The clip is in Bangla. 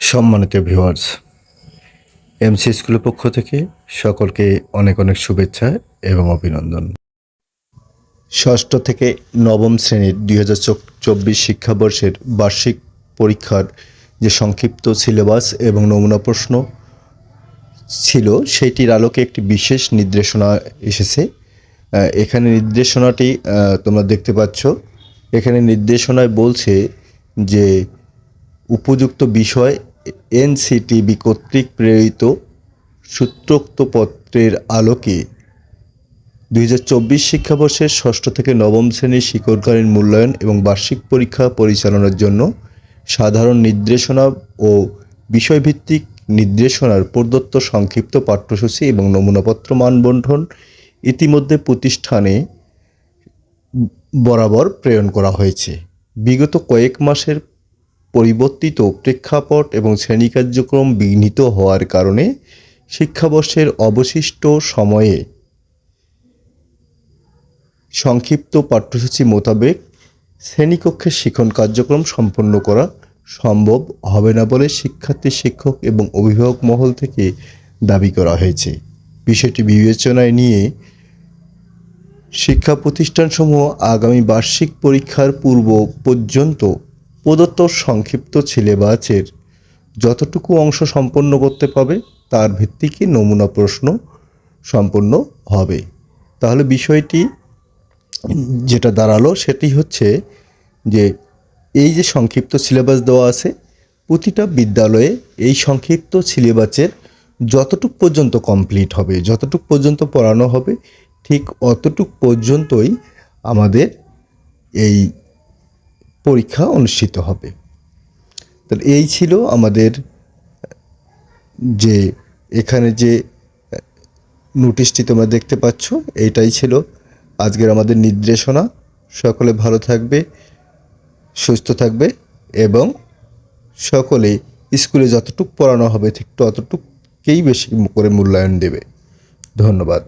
সম্মানিত ভিউয়ার্স, এমসি স্কুলের পক্ষ থেকে সকলকে অনেক অনেক শুভেচ্ছা এবং অভিনন্দন। ষষ্ঠ থেকে নবম শ্রেণির দুই হাজার চব্বিশ শিক্ষাবর্ষের বার্ষিক পরীক্ষার যে সংক্ষিপ্ত সিলেবাস এবং নমুনা প্রশ্ন ছিল সেটির আলোকে একটি বিশেষ নির্দেশনা এসেছে। এখানে নির্দেশনাটি তোমরা দেখতে পাচ্ছ। এখানে নির্দেশনায় বলছে যে, উপযুক্ত বিষয় এনসিটিবি কর্তৃক প্রেরিত সূত্রোক্ত পত্রের আলোকে দুই হাজার চব্বিশ শিক্ষাবর্ষের ষষ্ঠ থেকে নবম শ্রেণির শিক্ষককালীন মূল্যায়ন এবং বার্ষিক পরীক্ষা পরিচালনার জন্য সাধারণ নির্দেশনা ও বিষয়ভিত্তিক নির্দেশনার প্রদত্ত সংক্ষিপ্ত পাঠ্যসূচি এবং নমুনাপত্র মানবন্ধন ইতিমধ্যে প্রতিষ্ঠানে বরাবর প্রেরণ করা হয়েছে। বিগত কয়েক মাসের পরিবর্তিত প্রেক্ষাপট এবং শ্রেণি কার্যক্রম বিঘ্নিত হওয়ার কারণে শিক্ষাবর্ষের অবশিষ্ট সময়ে সংক্ষিপ্ত পাঠ্যসূচি মোতাবেক শ্রেণীকক্ষের শিক্ষণ কার্যক্রম সম্পন্ন করা সম্ভব হবে না বলে শিক্ষার্থী, শিক্ষক এবং অভিভাবক মহল থেকে দাবি করা হয়েছে। বিষয়টি বিবেচনায় নিয়ে শিক্ষা প্রতিষ্ঠানসমূহ আগামী বার্ষিক পরীক্ষার পূর্ব পর্যন্ত প্রদত্ত সংক্ষিপ্ত সিলেবাসের যতটুকু অংশ সম্পন্ন করতে পারবে তার ভিত্তিকে নমুনা প্রশ্ন সম্পন্ন হবে। তাহলে বিষয়টি যেটা দাঁড়াল সেটি হচ্ছে যে এই যে সংক্ষিপ্ত সিলেবাস দেওয়া আছে, প্রতিটা বিদ্যালয়ে এই সংক্ষিপ্ত সিলেবাসের যতটুক পর্যন্ত কমপ্লিট হবে, যতটুক পর্যন্ত পড়ানো হবে, ঠিক অতটুক পর্যন্তই আমাদের এই পরীক্ষা অনুষ্ঠিত হবে। তাহলে এই ছিল আমাদের, যে এখানে যে নোটিশটি তোমরা দেখতে পাচ্ছ, এইটাই ছিল আজকের আমাদের নির্দেশনা। সকলে ভালো থাকবে, সুস্থ থাকবে এবং সকলে স্কুলে যতটুক পড়ানো হবে ঠিক ততটুকুকেই বেশি করে মূল্যায়ন দেবে। ধন্যবাদ।